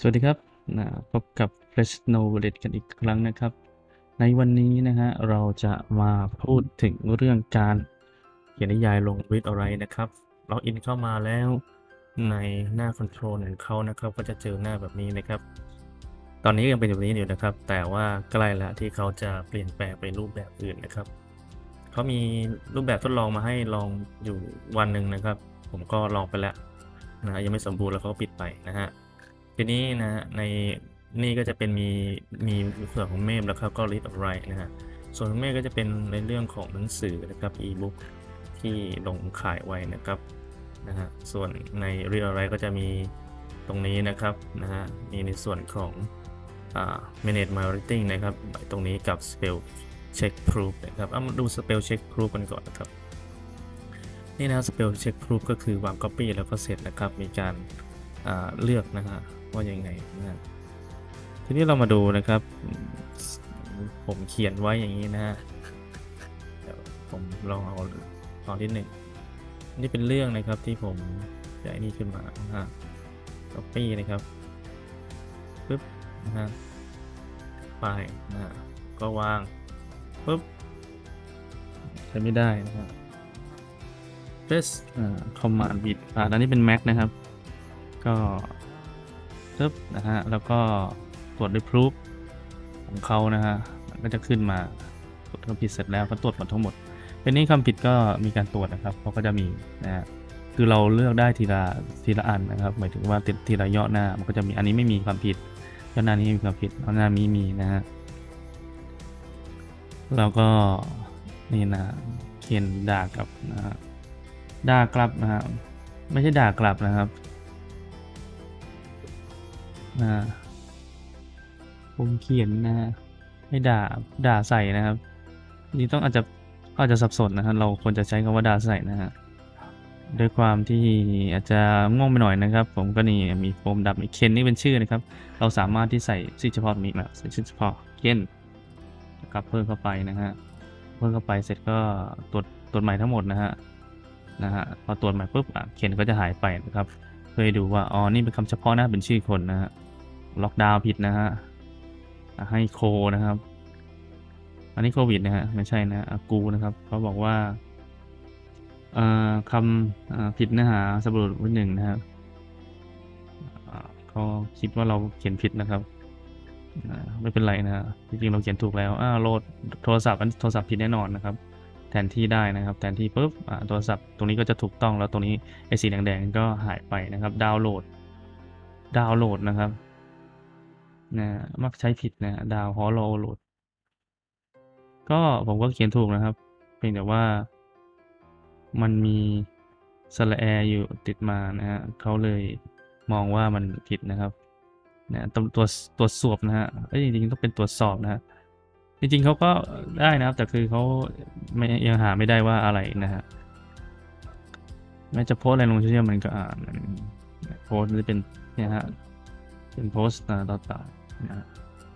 สวัสดีครับนะพบกับ Fresh Knowledge กันอีกครั้งนะครับ ในวันนี้นะฮะเราจะมาพูดถึงเรื่องการเขียนนิยายลงวิดอะไรนะครับล็อกอินเข้ามาแล้วในหน้าคอนโทรลของเขานะครับ ก็จะเจอหน้าแบบนี้นะครับ ตอนนี้ยังเป็นแบบนี้อยู่นะครับ แต่ว่าใกล้แล้วที่เขาจะเปลี่ยนแปลงไปรูปแบบอื่นนะครับเขามีรูปแบบทดลองมาให้ลองอยู่วันหนึ่งนะครับ ผมก็ลองไปแล้วนะฮะยังไม่สมบูรณ์แล้วเขาปิดไปนะฮะ ทีนี้นะฮะในนี่ก็จะเป็นมีมีส่วนของเมมแล้วครับก็ read of write นะฮะส่วนของเมมก็จะเป็นในเรื่องของหนังสือนะครับ e-book ที่ลงขายไว้นะครับนะฮะส่วนใน read of write ก็จะมีตรงนี้นะครับนะฮะมีในส่วนของอ่า manage my writing นะครับ ตรงนี้กับ spell check proof นะครับเอามาดู spell check proof กันก่อนนะครับนี่นะ spell check proof ก็คือวาง copy แล้วก็เสร็จนะครับมีการอ่ เลือกนะฮะว่ายังไงนะฮะทีนี้เรามาดูนะครับ ผมเขียนไว้อย่างนี้นะฮะผมลองเอาตอนที่หนึ่งนี่เป็นเรื่องนะครับที่ผมจะนี่ขึ้นมานะฮะ copy นะครับปึ๊บนะฮะไปนะฮะก็วางปึ๊บใช้ไม่ได้นะฮะ press อ่า command bit อ่าอันนี้เป็น Mac นะครับ ก็ปึ๊บนะฮะ แล้วก็ตรวจด้วย proof ของเขานะฮะมันก็จะขึ้นมาตรวจคำผิดเสร็จแล้วก็ตรวจหมดทั้งหมด เป็นนี้คำผิดก็มีการตรวจนะครับเขาก็จะมีนะฮะคือเราเลือกได้ทีละทีละอันนะครับ หมายถึงว่าติดทีละย่อหน้า มันก็จะมีอันนี้ไม่มีความผิดย่อหน้านี้มีความผิดย่อหน้านี้มีนะฮะแล้วก็นี่นะเขียนด่ากับนะฮะด่ากลับนะฮะไม่ใช่ด่ากลับนะครับ นะผมเขียนนะฮะให้ด่าด่าใส่นะครับนี่ต้องอาจจะอาจจะสับสนนะฮะเราควรจะใช้คำว่าด่าใส่นะฮะด้วยความที่อาจจะง่วงไปหน่อยนะครับ ผมก็นี่มีโฟมดำอีเคนนี่เป็นชื่อนะครับ เราสามารถที่ใส่ชื่อเฉพาะมีแบบใส่ชื่อเฉพาะเคนนะครับเพิ่มเข้าไปนะฮะเพิ่มเข้าไปเสร็จก็ตรวจตรวจใหม่ทั้งหมดนะฮะนะฮะพอตรวจใหม่ปุ๊บเคนก็จะหายไปนะครับเพื่อดูว่าอ๋อนี่เป็นคำเฉพาะนะเป็นชื่อคนนะฮะ ล็อกดาวน์ผิดนะฮะให้โคนะครับ อันนี้โควิดนะฮะไม่ใช่นะอะกูนะครับเขาบอกว่าคำผิดเนื้อหาสรุปไว้หนึ่งนะครับเขาคิดว่าเราเขียนผิดนะครับไม่เป็นไรนะฮะจริงๆเราเขียนถูกแล้วอ้าวโหลดโทรศัพท์อันโทรศัพท์ผิดแน่นอนนะครับ แทนที่ได้นะครับ แทนที่ปุ๊บโทรศัพท์ตรงนี้ก็จะถูกต้องแล้วตรงนี้ไอ้สีแดงๆก็หายไปนะครับ ดาวน์โหลด ดาวน์โหลดนะครับ นะมักใช้ผิดนะดาวฮอลโหลด ก็ผมก็เขียนถูกนะครับ เพียงแต่ว่า มันมีสระแออยู่ติดมานะฮะเขาเลยมองว่ามันผิดนะครับนะตัวตัวตรวจสอบนะฮะเอ้ยจริงๆต้องเป็นตรวจสอบนะฮะจริงๆเขาก็ได้นะครับ แต่คือเขาไม่ยังหาไม่ได้ว่าอะไรนะฮะแม้จะโพสอะไรลงโซเชียลมันก็อ่านโพสจะเป็นเนี่ยฮะเป็นโพสต์ต่าง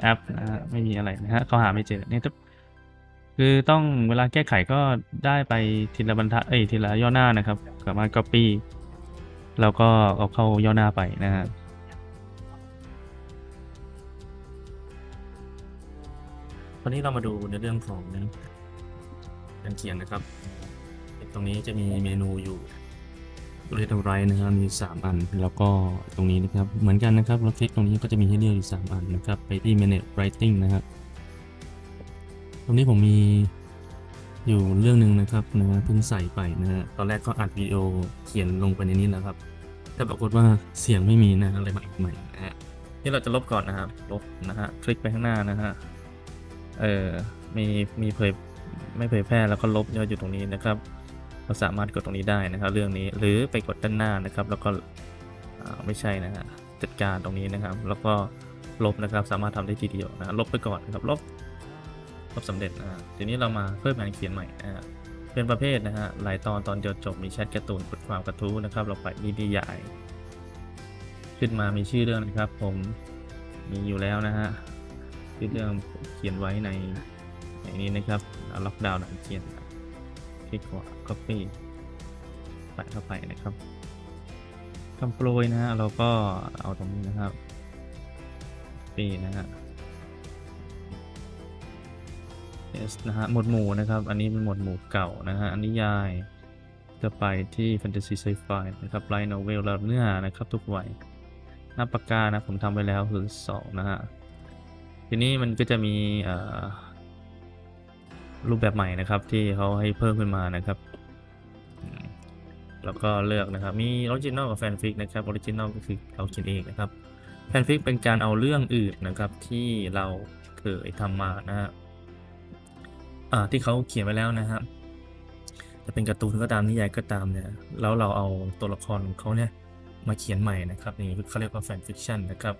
แอปนะฮะไม่มีอะไรนะฮะเขาหาไม่เจอเนี่ยคือต้องเวลาแก้ไขก็ได้ไปทีละบรรทัดเอ้ยทีละย่อหน้านะครับสามารถ copy แล้วก็เอาเข้าย่อหน้าไปนะฮะวันนี้เรามาดูในเรื่องของการเขียนนะครับ ตรงนี้จะมีเมนูอยู่ เรียกอะไรนะครับมี 3 อัน แล้วก็ตรงนี้นะครับเหมือนกันนะครับเราคลิกตรงนี้ก็จะมีให้เลือกอยู่3อันนะครับไปที่ manage writing นะครับตรงนี้ผมมีอยู่เรื่องหนึ่งนะครับนะเพิ่งใส่ไปนะฮะตอนแรกก็อัดวิดีโอเขียนลงไปในนี้แล้วครับแต่ปรากฏว่าเสียงไม่มีนะอะไรมาอีกใหม่นะฮะนี่เราจะลบก่อนนะครับลบนะฮะคลิกไปข้างหน้านะฮะเออมีมีเผยไม่เผยแพร่แล้วก็ลบยอดอยู่ตรงนี้นะครับ เราสามารถกดตรงนี้ได้นะครับ เรื่องนี้หรือไปกดด้านหน้านะครับ แล้วก็ไม่ใช่นะฮะจัดการตรงนี้นะครับ แล้วก็ลบนะครับสามารถทำได้ทีเดียวนะลบไปก่อนนะครับลบลบสำเร็จนะทีนี้เรามาเพิ่มการเขียนใหม่นะเป็นประเภทนะฮะหลายตอนตอนเดียวจบมีแชทการ์ตูนบทความกระทู้นะครับ เราไปนิยายขึ้นมามีชื่อเรื่องนะครับ ผมมีอยู่แล้วนะฮะชื่อเรื่องผมเขียนไว้ในในนี้นะครับล็อกดาวน์หนังเขียน คลิกขว copy ใส่เข้าไปนะครับคำโปรยนะฮะเราก็เอาตรงนี้นะครับ copy นะฮะ yes นะฮะหมวดหมู่นะครับ อันนี้เป็นหมวดหมู่เก่านะฮะอันนิยายจะไปที่ fantasy sci-fi นะครับ light novel แล้วเนื้อหานะครับทุกวัยหน้าปากกานะผมทำไว้แล้วคือสองนะฮะ ทีนี้มันก็จะมีอ่อ รูปแบบใหม่นะครับ ที่เขาให้เพิ่มขึ้นมานะครับแล้วก็เลือกนะครับ มีออริจินอลกับแฟนฟิกนะครับออริจินอลก็คือเราเขียนเองนะครับแฟนฟิกเป็นการเอาเรื่องอื่นนะครับ ที่เราเคยทำมานะฮะอ่าที่เขาเขียนไว้แล้วนะครับจะเป็นการ์ตูนก็ตามนิยายก็ตามเนี่ยแล้วเราเอาตัวละครของเขาเนี่ยมาเขียนใหม่นะครับนี่เขาเรียกว่าแฟนฟิคชันนะครับ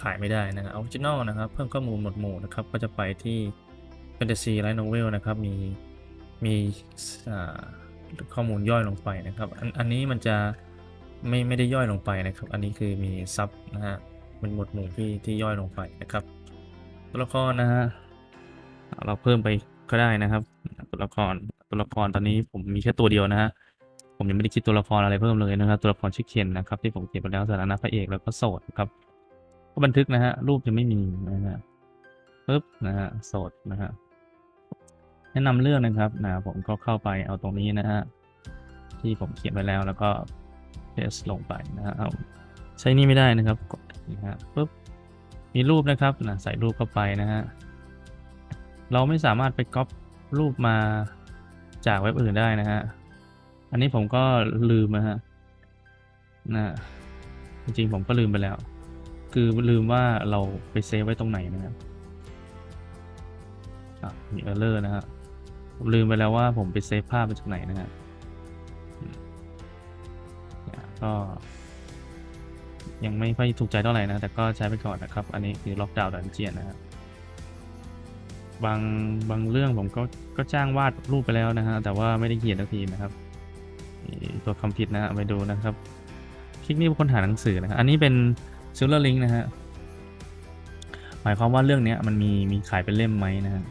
ขายไม่ได้นะครับออริจินอลนะครับ เพิ่มข้อมูลหมวดหมู่นะครับ ก็จะไปที่ Fantasy Light Novel นะครับ มีมีข้อมูลย่อยลงไปนะครับ อันอันนี้มันจะไม่ไม่ได้ย่อยลงไปนะครับ อันนี้คือมีซับนะฮะเป็นหมวดหมู่ที่ที่ย่อยลงไปนะครับตัวละครนะฮะเราเพิ่มไปก็ได้นะครับตัวละครตัวละครตอนนี้ผมมีแค่ตัวเดียวนะฮะผมยังไม่ได้คิดตัวละครอะไรเพิ่มเลยนะครับ ตัวละครชื่อเคนนะครับ ที่ผมเขียนไปแล้วสถานะพระเอกแล้วก็โสดนะครับก็บันทึกนะฮะรูปยังไม่มีนะฮะปึ๊บนะฮะโสดนะฮะ แนะนำเรื่องนะครับนะผมก็เข้าไปเอาตรงนี้นะฮะที่ผมเขียนไปแล้วแล้วก็เพสลงไปนะฮะใช้นี่ไม่ได้นะครับกดนะฮะปึ๊บมีรูปนะครับนะใส่รูปเข้าไปนะฮะเราไม่สามารถไปก๊อปรูปมาจากเว็บอื่นได้นะฮะอันนี้ผมก็ลืมนะฮะนะจริงๆผมก็ลืมไปแล้ว คือลืมว่าเราไปเซฟไว้ตรงไหนนะครับอะมีเออร์เลอร์นะฮะ ผมลืมไปแล้วว่าผมไปเซฟภาพมาจากไหนนะฮะอืมเนี่ยก็ยังไม่ค่อยถูกใจเท่าไหร่นะ แต่ก็ใช้ไปก่อนนะครับ อันนี้คือล็อกดาวน์ดันเจียนนะครับบางบางเรื่องผมก็ก็จ้างวาดรูปไปแล้วนะฮะ แต่ว่าไม่ได้เขียนสักทีนะครับตัวคำผิดนะฮะไปดูนะครับ คลิกนี้เป็นคนหาหนังสือนะฮะอันนี้เป็นซิลเลอร์ลิงนะฮะ หมายความว่าเรื่องนี้มันมีมีขายเป็นเล่มไหมนะฮะ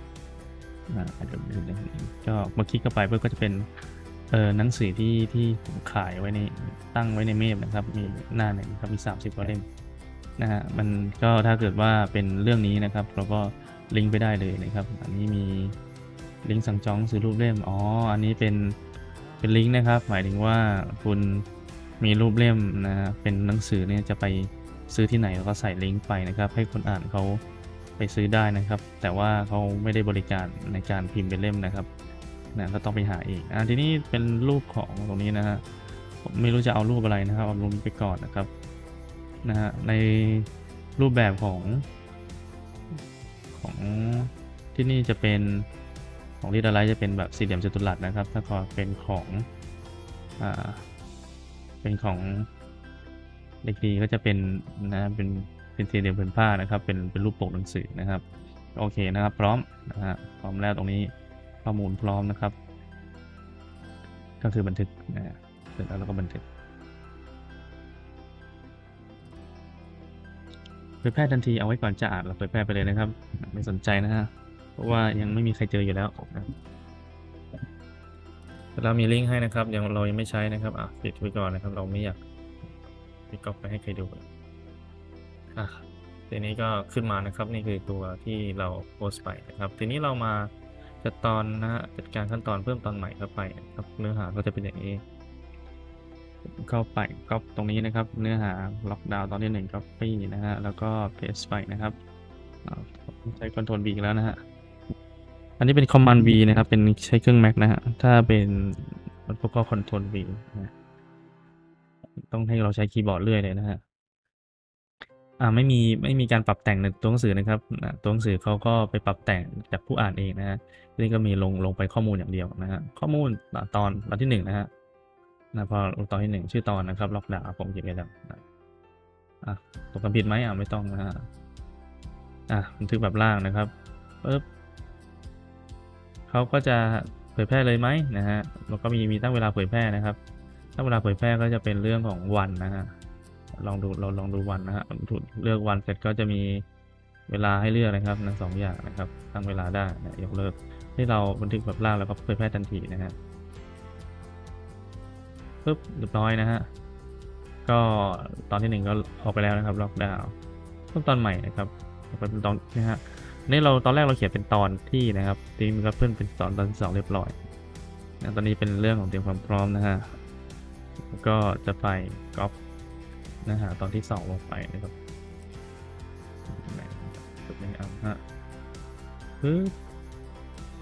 อ่าเดี๋ยวดูนะก็เมื่อคลิกเข้าไปเพื่อก็จะเป็นเออหนังสือที่ที่ผมขายไว้ในตั้งไว้ในเมพนะครับ มีหน้าหนึ่งครับมีสามสิบกว่าเล่มนะฮะมันก็ถ้าเกิดว่าเป็นเรื่องนี้นะครับ เราก็ลิงก์ไปได้เลยนะครับ อันนี้มีลิงก์สั่งจองซื้อรูปเล่มอ๋ออันนี้เป็นเป็นลิงก์นะครับ หมายถึงว่าคุณมีรูปเล่มนะฮะเป็นหนังสือเนี่ยจะไปซื้อที่ไหนเราก็ใส่ลิงก์ไปนะครับ ให้คนอ่านเขา ไปซื้อได้นะครับ แต่ว่าเขาไม่ได้บริการในการพิมพ์เป็นเล่มนะครับนะก็ต้องไปหาเองอ่าทีนี้เป็นรูปของตรงนี้นะฮะผมไม่รู้จะเอารูปอะไรนะครับเอารูปไปก่อนนะครับนะฮะในรูปแบบของ ของที่นี่จะเป็นของที่อะไรจะเป็นแบบสี่เหลี่ยมจัตุรัสนะครับ ถ้าก็เป็นของอ่าเป็นของเด็กดีก็จะเป็นนะเป็น เป็นสี่เหลี่ยมผืนผ้านะครับ เป็นเป็นรูปปกหนังสือนะครับ โอเคนะครับ พร้อมนะฮะพร้อมแล้วตรงนี้ข้อมูลพร้อมนะครับ ก็คือบันทึกนะฮะเสร็จแล้วเราก็บันทึกเผยแพร่ทันทีเอาไว้ก่อนจะอ่านเราเผยแพร่ไปเลยนะครับ ไม่สนใจนะฮะเพราะว่ายังไม่มีใครเจออยู่แล้วนะเรามีลิงก์ให้นะครับยังเรายังไม่ใช้นะครับอะปิดไว้ก่อนนะครับ เราไม่อยากไปก๊อปไปให้ใครดู อะทีนี้ก็ขึ้นมานะครับนี่คือตัวที่เราโพสต์ไปนะครับ ทีนี้เรามาจัดตอนนะฮะจัดการขั้นตอนเพิ่มตอนใหม่เข้าไปนะครับ เนื้อหาก็จะเป็นอย่างนี้เข้าไปก๊อปตรงนี้นะครับ เนื้อหาล็อกดาวน์ตอนที่หนึ่งก๊อปปี้นะฮะแล้วก็เพสไปนะครับใช้ Ctrl V อีกแล้วนะฮะอันนี้เป็น Command V นะครับ เป็นใช้เครื่อง Mac นะฮะถ้าเป็นมันพวกก็ Ctrl V นะต้องให้เราใช้คีย์บอร์ดเรื่อยเลยนะฮะ อ่าไม่มีไม่มีการปรับแต่งในตัวหนังสือนะครับอ่าตัวหนังสือเขาก็ไปปรับแต่งจากผู้อ่านเองนะฮะนี่ก็มีลงลงไปข้อมูลอย่างเดียวนะฮะข้อมูลตอนตอนที่หนึ่งนะฮะนะพอตอนที่หนึ่งชื่อตอนนะครับล็อกดาวผมเขียนไว้แล้วนะอะตกกันผิดไหมอะไม่ต้องนะฮะอะบันทึกแบบล่างนะครับปึ๊บเขาก็จะเผยแพร่เลยไหมนะฮะแล้วก็มีมีตั้งเวลาเผยแพร่นะครับ ตั้งเวลาเผยแพร่ก็จะเป็นเรื่องของวันนะฮะ ลองดูเราลองดูวันนะฮะเลือกวันเสร็จก็จะมีเวลาให้เลือกนะครับทั้งสองอย่างนะครับตั้งเวลาได้นะยกเลิกที่เราบันทึกแบบล่างแล้วก็เผยแพร่ทันทีนะฮะปึ๊บเรียบร้อยนะฮะก็ตอนที่หนึ่งก็ออกไปแล้วนะครับล็อกดาวน์เพิ่มตอนใหม่นะครับเป็นตอนนะฮะนี่เราตอนแรกเราเขียนเป็นตอนที่นะครับทีนี้มันก็เพิ่มเป็นตอนตอนที่สองเรียบร้อยนะตอนนี้เป็นเรื่องของเตรียมความพร้อมนะฮะก็จะไปก๊อ ปนะฮะตอนที่สองลงไปนะครับจุดนี้เอาฮะปึ๊บ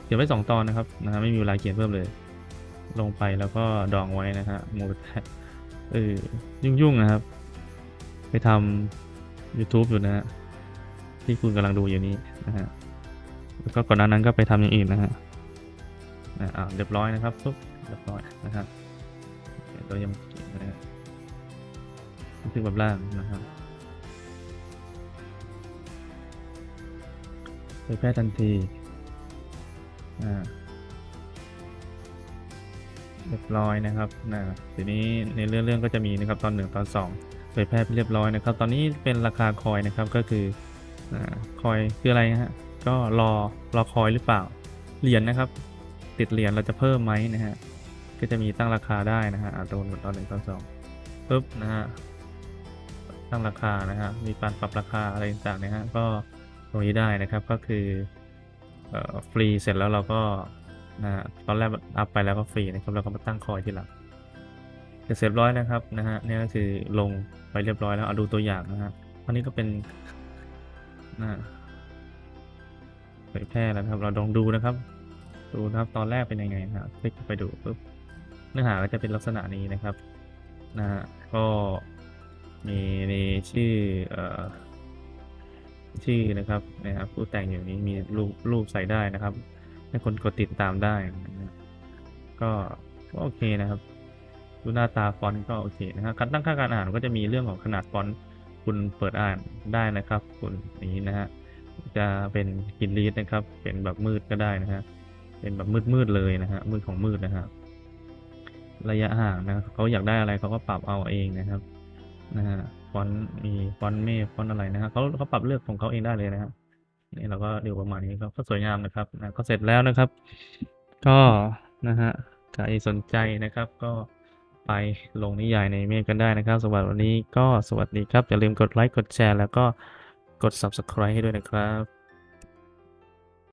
เขียนไว้สองตอนนะครับนะฮะไม่มีเวลาเขียนเพิ่มเลย ลงไปแล้วก็ดองไว้นะฮะโมดเออยุ่งๆนะครับ ไปทำ YouTube อยู่นะฮะที่คุณกำลังดูอยู่นี้นะฮะแล้วก็ก่อนหน้านั้นก็ไปทำอย่างอื่นนะฮะนะอ่าเรียบร้อยนะครับปุ๊บเรียบร้อยนะฮะเดี๋ยวตัวยังเขียนนะฮะ บันทึกแบบล่างนะครับเผยแพร่ทันทีอ่าเรียบร้อยนะครับนะทีนี้ในเรื่องเรื่องก็จะมีนะครับตอนหนึ่งตอนสองเผยแพร่ไปเรียบร้อยนะครับ ตอนนี้เป็นราคาคอยนะครับก็คืออคอยคืออะไรฮะก็รอรอคอยหรือเปล่าเหรียญนะครับ ติดเหรียญเราจะเพิ่มไหมนะฮะก็จะมีตั้งราคาได้นะฮะอ่าตอนตอนหนึ่งตอนสองปุ๊บนะฮะ ตั้งราคานะฮะมีการปรับราคาอะไรต่างๆนะฮะก็ตรงนี้ได้นะครับก็คือฟรีเสร็จแล้วเราก็นะฮะตอนแรกอัพไปแล้วก็ฟรีนะครับเราก็มาตั้งคอยทีหลังเสร็จเรียบร้อยนะครับนะฮะนี่ก็คือลงไปเรียบร้อยแล้วเอาดูตัวอย่างนะฮะอันนี้ก็เป็นนะเผยแพร่แล้วครับเราลองดูนะครับ ดูนะครับตอนแรกเป็นยังไงนะครับคลิกไปดูปุ๊บเนื้อหาก็จะเป็นลักษณะนี้นะครับนะฮะก็ มีในชื่อเอ่อชื่อนะครับนะครับผู้แต่งอยู่นี้มีรูปรูปใส่ได้นะครับ ให้คนกดติดตามได้นะก็ก็โอเคนะครับดูหน้าตาฟอนต์ก็โอเคนะครับการตั้งค่าการอ่านก็จะมีเรื่องของขนาดฟอนต์คุณเปิดอ่านได้นะครับคุณนี้นะฮะจะเป็นกินลีดนะครับ เป็นแบบมืดก็ได้นะฮะเป็นแบบมืดมืดๆเลยนะฮะมืดของมืดนะฮะระยะห่างนะครับเขาอยากได้อะไรเขาก็ปรับเอาเองนะครับ นะฮะฟอนต์มีฟอนต์เมฆฟอนต์อะไรนะฮะเขาเขาปรับเลือกของเขาเองได้เลยนะฮะนี่เราก็ดูประมาณนี้ก็ก็สวยงามนะครับนะก็เสร็จแล้วนะครับ ก็นะฮะใครสนใจนะครับ ก็ไปลงนิยายในเมฆกันได้นะครับสำหรับวันนี้ก็สวัสดีครับ อย่าลืมกดไลค์กดแชร์ แล้วก็กด subscribe ให้ด้วยนะครับ